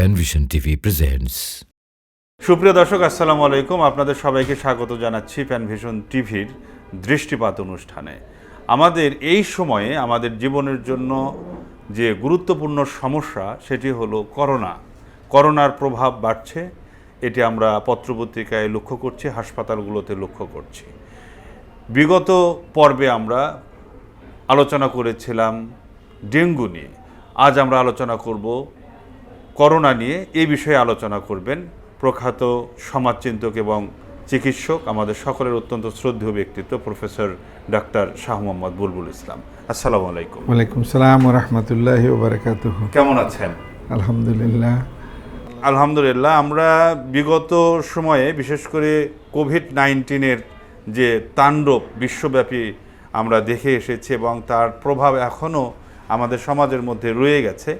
Panvision TV presents সুপ্রিয় দর্শক, আসসালামু আলাইকুম। আপনাদের সবাইকে স্বাগত জানাচ্ছি প্যানভিশন টিভির দৃষ্টিপাত অনুষ্ঠানে। আমাদের এই সময়ে আমাদের জীবনের জন্য যে গুরুত্বপূর্ণ সমস্যা, সেটি হলো করোনা। করোনার প্রভাব বাড়ছে, এটি আমরা পত্রপত্রিকায় লক্ষ্য করছি, হাসপাতালগুলোতে লক্ষ্য করছি। বিগত পর্বে আমরা আলোচনা করেছিলাম ডেঙ্গু নিয়ে। আজ আমরা আলোচনা করব করোনা নিয়ে এই বিষয়ে আলোচনা করবেন প্রখ্যাত সমাজচিন্তক এবং চিকিৎসক আমাদের সকলের অত্যন্ত শ্রদ্ধেয় ব্যক্তিত্ব প্রফেসর ডাক্তার শাহ মোহাম্মদ বুলবুল ইসলাম। আসসালামু আলাইকুম। ওয়ালাইকুম সালাম রহমতুল্লাহ ওবরাকাত কেমন আছেন? আলহামদুলিল্লাহ। আলহামদুলিল্লাহ আমরা বিগত সময়ে বিশেষ করে কোভিড নাইন্টিনের যে তাণ্ডব বিশ্বব্যাপী আমরা দেখে এসেছি এবং তার প্রভাব এখনও আমাদের সমাজের মধ্যে রয়ে গেছে।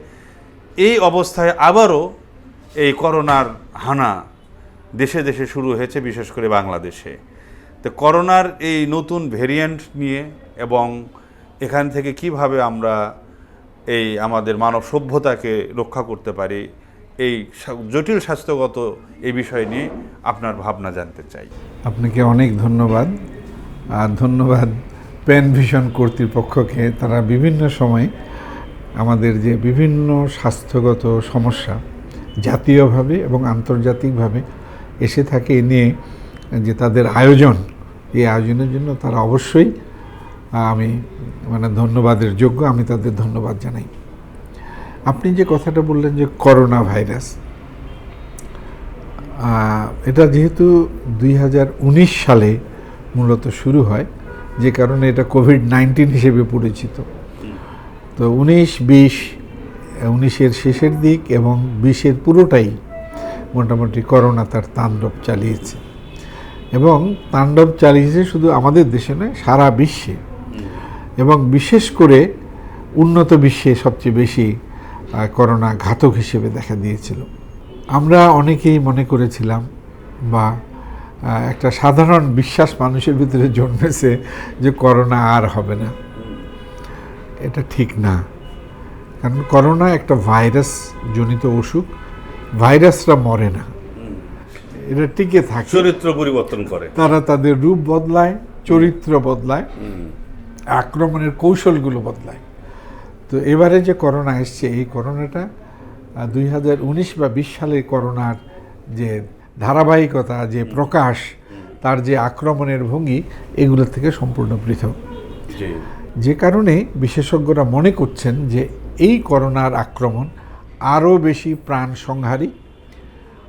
এই অবস্থায় আবারও এই করোনার হানা দেশে দেশে শুরু হয়েছে, বিশেষ করে বাংলাদেশে। তো করোনার এই নতুন ভেরিয়েন্ট নিয়ে এবং এখান থেকে কীভাবে আমরা এই আমাদের মানব সভ্যতাকে রক্ষা করতে পারি, এই জটিল স্বাস্থ্যগত এই বিষয় নিয়ে আপনার ভাবনা জানতে চাই। আপনাকে অনেক ধন্যবাদ। আর ধন্যবাদ প্যান ভিশন কর্তৃপক্ষকে। তারা বিভিন্ন সময় আমাদের যে বিভিন্ন স্বাস্থ্যগত সমস্যা জাতীয়ভাবে এবং আন্তর্জাতিকভাবে এসে থাকে, এ নিয়ে যে তাদের আয়োজন, এই আয়োজনের জন্য তারা অবশ্যই আমি মানে ধন্যবাদের যোগ্য, আমি তাদের ধন্যবাদ জানাই। আপনি যে কথাটা বললেন যে করোনা ভাইরাস এটা যেহেতু দুই হাজার উনিশ সালে মূলত শুরু হয়, যে কারণে এটা কোভিড নাইন্টিন হিসেবে পরিচিত। তো উনিশ, বিশ, উনিশের শেষের দিক এবং বিশের পুরোটাই মোটামুটি করোনা তার তাণ্ডব চালিয়েছে। এবং তাণ্ডব চালিয়েছে শুধু আমাদের দেশে নয়, সারা বিশ্বে। এবং বিশেষ করে উন্নত বিশ্বে সবচেয়ে বেশি করোনা ঘাতক হিসেবে দেখা দিয়েছিল। আমরা অনেকেই মনে করেছিলাম বা একটা সাধারণ বিশ্বাস মানুষের ভিতরে জন্মেছে যে করোনা আর হবে না। এটা ঠিক না। কারণ করোনা একটা ভাইরাস জনিত অসুখ ভাইরাসরা মরে না। এটা টিকে থাকে। চরিত্র পরিবর্তন করে। তারা তাদের রূপ বদলায় চরিত্র বদলায় আক্রমণের কৌশলগুলো বদলায়। তো এবারে যে করোনা এসছে এই করোনাটা দুই হাজার উনিশ বা বিশ সালের করোনার যে ধারাবাহিকতা যে প্রকাশ তার যে আক্রমণের ভঙ্গি এগুলো থেকে সম্পূর্ণ পৃথক। যে কারণে বিশেষজ্ঞরা মনে করছেন যে এই করোনার আক্রমণ আরও বেশি প্রাণ সংহারী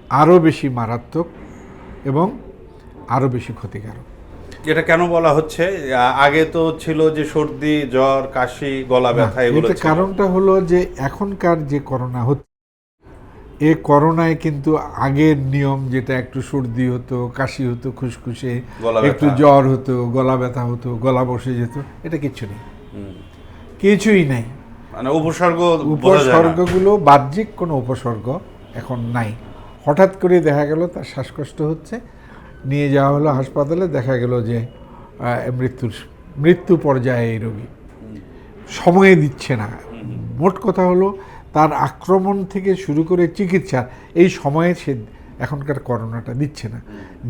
আরও বেশি মারাত্মক এবং আরও বেশি ক্ষতিকারক। এটা কেন বলা হচ্ছে আগে তো ছিল যে সর্দি জ্বর কাশি গলা ব্যথা এগুলো কারণটা হলো যে এখনকার যে করোনা হচ্ছে এ করোনায় কিন্তু আগের নিয়ম যেটা একটু সর্দি হতো কাশি হতো খুসখুসে গলা একটু জ্বর হতো গলা ব্যথা হতো গলা বসে যেত এটা কিচ্ছু নেই। কিছুই নাই। মানে উপসর্গ। উপসর্গগুলো বাহ্যিক কোনো উপসর্গ এখন নাই। হঠাৎ করে দেখা গেল তার শ্বাসকষ্ট হচ্ছে নিয়ে যাওয়া হলো হাসপাতালে দেখা গেল যে মৃত্যুর মৃত্যু পর্যায়ে এই রোগী। সময়ে দিচ্ছে না। মোট কথা হলো তার আক্রমণ থেকে শুরু করে চিকিৎসা এই সময়ে সে এখনকার করোনাটা দিচ্ছে না।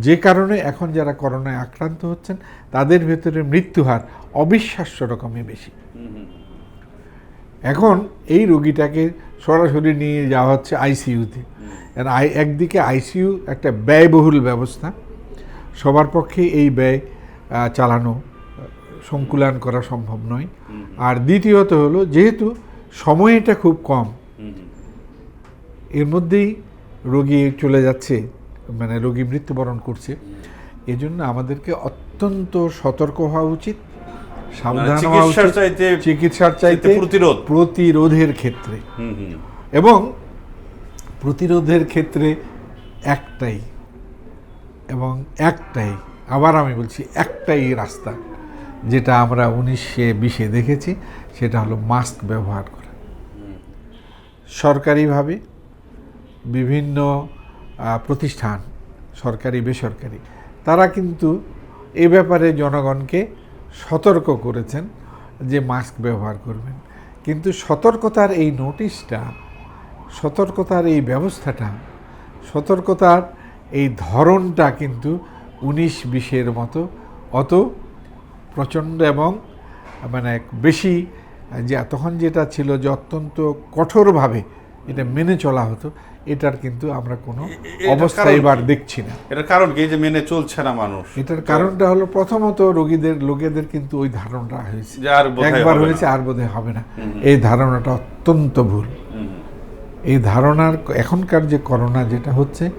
যে কারণে এখন যারা করোনায় আক্রান্ত হচ্ছেন তাদের ভেতরে মৃত্যুহার অবিশ্বাস্য রকমের বেশি। এখন এই রোগীটাকে সরাসরি নিয়ে যাওয়া হচ্ছে আইসিইউতে। আই একদিকে আইসিইউ একটা ব্যয়বহুল ব্যবস্থা সবার পক্ষে এই ব্যয় চালানো সংকুলান করা সম্ভব নয়। আর দ্বিতীয়ত হলো যেহেতু সময়টা খুব কম। এর মধ্যেই রোগী চলে যাচ্ছে মানে রোগী মৃত্যুবরণ করছে। এজন্য আমাদেরকে অত্যন্ত সতর্ক হওয়া উচিত সাবধান হওয়া মানে চিকিৎসার উচিত চাইতে চিকিৎসার চাইতে প্রতিরোধ। প্রতিরোধের ক্ষেত্রে। এবং প্রতিরোধের ক্ষেত্রে একটাই এবং একটাই আবার আমি বলছি একটাই রাস্তা যেটা আমরা উনিশে বিশে দেখেছি সেটা হলো মাস্ক ব্যবহার করা। সরকারিভাবে বিভিন্ন প্রতিষ্ঠান, সরকারি, বেসরকারি, তারা কিন্তু এ ব্যাপারে জনগণকে সতর্ক করেছেন যে মাস্ক ব্যবহার করবেন। কিন্তু সতর্কতার এই নোটিশটা, সতর্কতার এই ব্যবস্থাটা, সতর্কতার এই ধরনটা কিন্তু উনিশ বিশের মতো অত প্রচণ্ড এবং মানে বেশি যে তখন যেটা ছিল যে অত্যন্ত কঠোরভাবে এটা মেনে চলা হতো এটার কিন্তু আমরা কোনো অবস্থা এবার দেখছি না। এটার কারণ কি? যে মেনে চলছে না মানুষ। এটার কারণটা হলো প্রথমত রোগীদের লোকেদের কিন্তু ওই ধারণা হয়েছে। একবার হয়েছে আর বোধহয় হবে না। এই ধারণাটা অত্যন্ত ভুল। এই ধারণার এখনকার যে করোনা যেটা হচ্ছে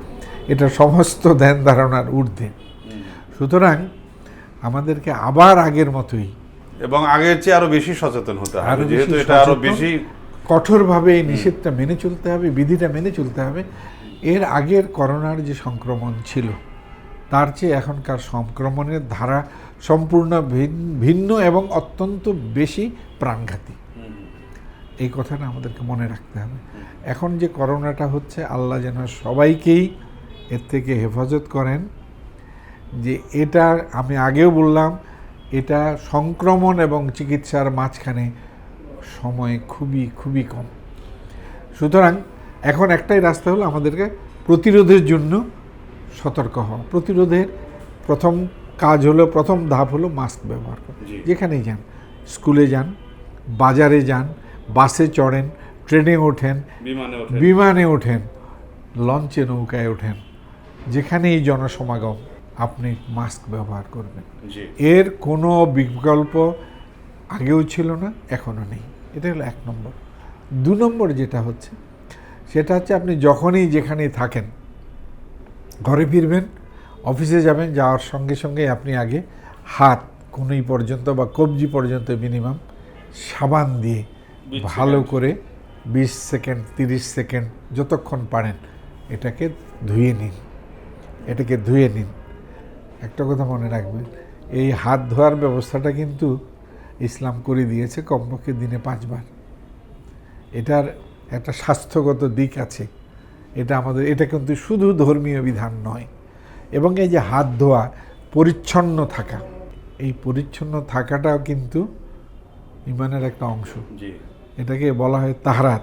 এটা সমস্ত ধ্যান ধারণার ঊর্ধ্বে। সুতরাং আমাদেরকে আবার আগের মতোই এবং আগের চেয়ে আরও বেশি সচেতন হতে হবে। যেহেতু এটা আরও বেশি কঠোরভাবে এই নিষেধটা মেনে চলতে হবে বিধিটা মেনে চলতে হবে। এর আগের করোনার যে সংক্রমণ ছিল তার চেয়ে এখনকার সংক্রমণের ধারা সম্পূর্ণ ভিন- ভিন্ন এবং অত্যন্ত বেশি প্রাণঘাতী। এই কথাটা আমাদেরকে মনে রাখতে হবে। এখন যে করোনাটা হচ্ছে আল্লাহ যেন সবাইকেই এর থেকে হেফাজত করেন যে এটা আমি আগেও বললাম এটা সংক্রমণ এবং চিকিৎসার মাঝখানে সময় খুবই খুবই কম। সুতরাং এখন একটাই রাস্তা হলো আমাদেরকে প্রতিরোধের জন্য সতর্ক হওয়া। প্রতিরোধের প্রথম কাজ হলো প্রথম ধাপ হলো মাস্ক ব্যবহার করা। যেখানেই যান স্কুলে যান বাজারে যান বাসে চড়েন ট্রেনে ওঠেন। বিমানে ওঠেন লঞ্চে নৌকায় ওঠেন যেখানেই জনসমাগম আপনি মাস্ক ব্যবহার করবেন। এর কোনো বিকল্প আগেও ছিল না এখনও নেই। এটা হলো এক নম্বর। দু নম্বর যেটা হচ্ছে সেটা হচ্ছে আপনি যখনই যেখানেই থাকেন ঘরে ফিরবেন অফিসে যাবেন যাওয়ার সঙ্গে সঙ্গে আপনি আগে হাত কোনই পর্যন্ত বা কবজি পর্যন্ত মিনিমাম সাবান দিয়ে ভালো করে বিশ সেকেন্ড তিরিশ সেকেন্ড যতক্ষণ পারেন এটাকে ধুয়ে নিন। এটাকে ধুয়ে নিন। একটা কথা মনে রাখবেন এই হাত ধোয়ার ব্যবস্থাটা কিন্তু ইসলাম করে দিয়েছে কমপক্ষে দিনে পাঁচবার। এটার একটা স্বাস্থ্যগত দিক আছে। এটা আমাদের এটা কিন্তু শুধু ধর্মীয় বিধান নয়। এবং এই যে হাত ধোয়া পরিচ্ছন্ন থাকা এই পরিচ্ছন্ন থাকাটাও কিন্তু ইমানের একটা অংশ। এটাকে বলা হয় তাহারাত।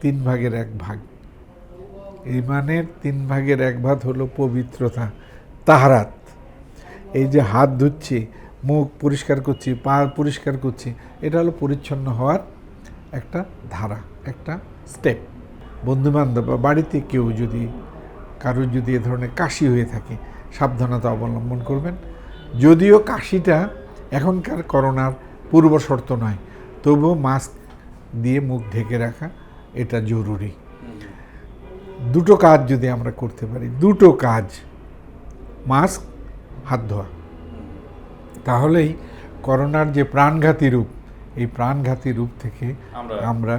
তিন ভাগের এক ভাগ। ইমানের তিন ভাগের এক ভাগ হলো পবিত্রতা। তাহারাত। এই যে হাত ধুচ্ছি মুখ পরিষ্কার করছি পা পরিষ্কার করছি এটা হলো পরিচ্ছন্ন হওয়ার একটা ধারা একটা স্টেপ বন্ধুবান্ধব বা বাড়িতে কেউ যদি কারোর যদি এ ধরনের কাশি হয়ে থাকে সাবধানতা অবলম্বন করবেন। যদিও কাশিটা এখনকার করোনার পূর্ব শর্ত নয় তবুও মাস্ক দিয়ে মুখ ঢেকে রাখা এটা জরুরি। দুটো কাজ যদি আমরা করতে পারি দুটো কাজ মাস্ক হাত ধোয়া। তাহলেই করোনার যে প্রাণঘাতী রূপ এই প্রাণঘাতী রূপ থেকে আমরা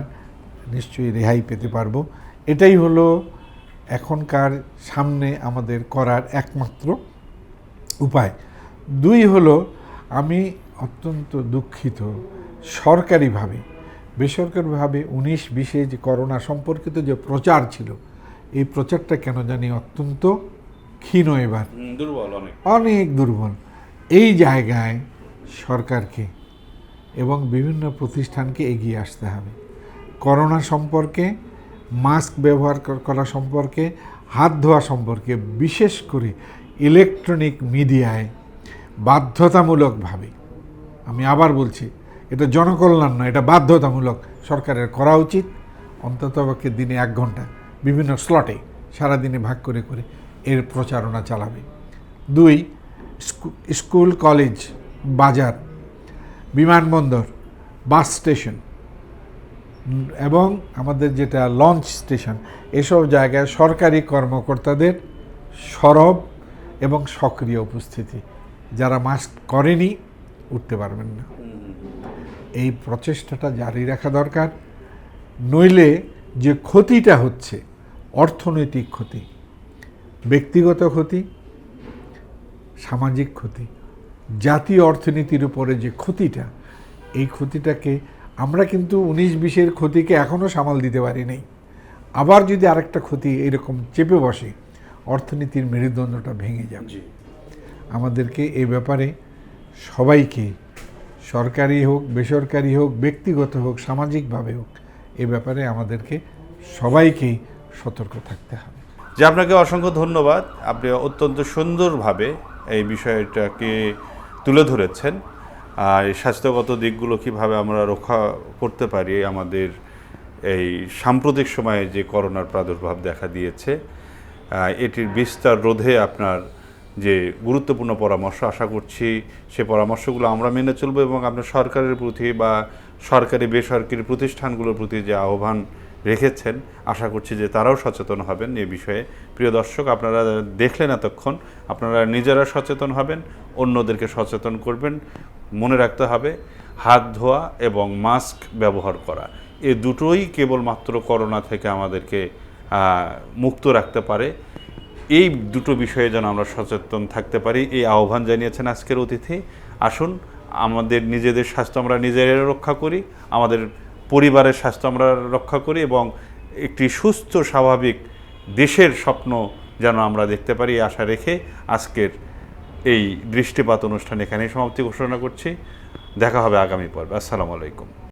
নিশ্চয়ই রেহাই পেতে পারব। এটাই হলো এখনকার সামনে আমাদের করার একমাত্র উপায়। দুই হলো আমি অত্যন্ত দুঃখিত সরকারিভাবে বেসরকারিভাবে উনিশ বিশে যে করোনা সম্পর্কিত যে প্রচার ছিল এই প্রচারটা কেন জানি অত্যন্ত ক্ষীণ এবার। দুর্বল অনেক। অনেক দুর্বল। এই জায়গায় সরকারকে এবং বিভিন্ন প্রতিষ্ঠানকে এগিয়ে আসতে হবে। করোনা সম্পর্কে মাস্ক ব্যবহার করা সম্পর্কে হাত ধোয়া সম্পর্কে বিশেষ করে ইলেকট্রনিক মিডিয়ায় বাধ্যতামূলকভাবে। আমি আবার বলছি এটা জনকল্যাণ নয় এটা বাধ্যতামূলক সরকারের করা উচিত। অন্ততপক্ষে দিনে এক ঘণ্টা বিভিন্ন স্লটে সারাদিনে ভাগ করে করে। এর প্রচারণা চালাবে। দুই স্কুল, কলেজ, বাজার, বিমানবন্দর, বাস স্টেশন, এবং আমাদের যেটা লঞ্চ স্টেশন, এসব জায়গায় সরকারি কর্মকর্তাদের সরব এবং সক্রিয় উপস্থিতি। যারা মাস্ক করেনি, উঠতে পারবেন না। এই প্রচেষ্টাটা জারি রাখা দরকার। নইলে যে ক্ষতিটা হচ্ছে, অর্থনৈতিক ক্ষতি ব্যক্তিগত ক্ষতি সামাজিক ক্ষতি জাতীয় অর্থনীতির উপরে যে ক্ষতিটা এই ক্ষতিটাকে আমরা কিন্তু উনিশ বিশের ক্ষতিকে এখনও সামাল দিতে পারি নাই আবার যদি আরেকটা ক্ষতি এরকম চেপে বসে অর্থনীতির মেরুদণ্ডটা ভেঙে যাবে। আমাদেরকে এ ব্যাপারে সবাইকে সরকারি হোক বেসরকারি হোক ব্যক্তিগত হোক সামাজিকভাবে হোক এ ব্যাপারে আমাদেরকে সবাইকেই সতর্ক থাকতে হবে। যে আপনাকে অসংখ্য ধন্যবাদ। আপনি অত্যন্ত সুন্দরভাবে এই বিষয়টাকে তুলে ধরেছেন। আর স্বাস্থ্যগত দিকগুলো কীভাবে আমরা রক্ষা করতে পারি আমাদের এই সাম্প্রতিক সময়ে যে করোনার প্রাদুর্ভাব দেখা দিয়েছে এটির বিস্তার রোধে আপনার যে গুরুত্বপূর্ণ পরামর্শ, আশা করছি সে পরামর্শগুলো আমরা মেনে চলবো এবং আপনার সরকারের প্রতি বা সরকারি বেসরকারি প্রতিষ্ঠানগুলোর প্রতি যে আহ্বান রেখেছেন। আশা করছি যে তারাও সচেতন হবেন এ বিষয়ে। প্রিয় দর্শক, আপনারা দেখলেন এতক্ষণ, আপনারা নিজেরা সচেতন হবেন, অন্যদেরকে সচেতন করবেন। মনে রাখতে হবে, হাত ধোয়া এবং মাস্ক ব্যবহার করা, এ দুটোই কেবলমাত্র করোনা থেকে আমাদেরকে মুক্ত রাখতে পারে। এই দুটো বিষয়ে যেন আমরা সচেতন থাকতে পারি, এই আহ্বান জানিয়েছেন আজকের অতিথি। আসুন, আমাদের নিজেদের স্বাস্থ্য আমরা নিজেরা রক্ষা করি, আমাদের পরিবারের স্বাস্থ্য আমরা রক্ষা করি এবং একটি সুস্থ, স্বাভাবিক দেশের স্বপ্ন যেন আমরা দেখতে পারি আশা রেখে আজকের এই দৃষ্টিপাত অনুষ্ঠান এখানেই সমাপ্তি ঘোষণা করছি। দেখা হবে আগামী পর্বে। আসসালামু আলাইকুম।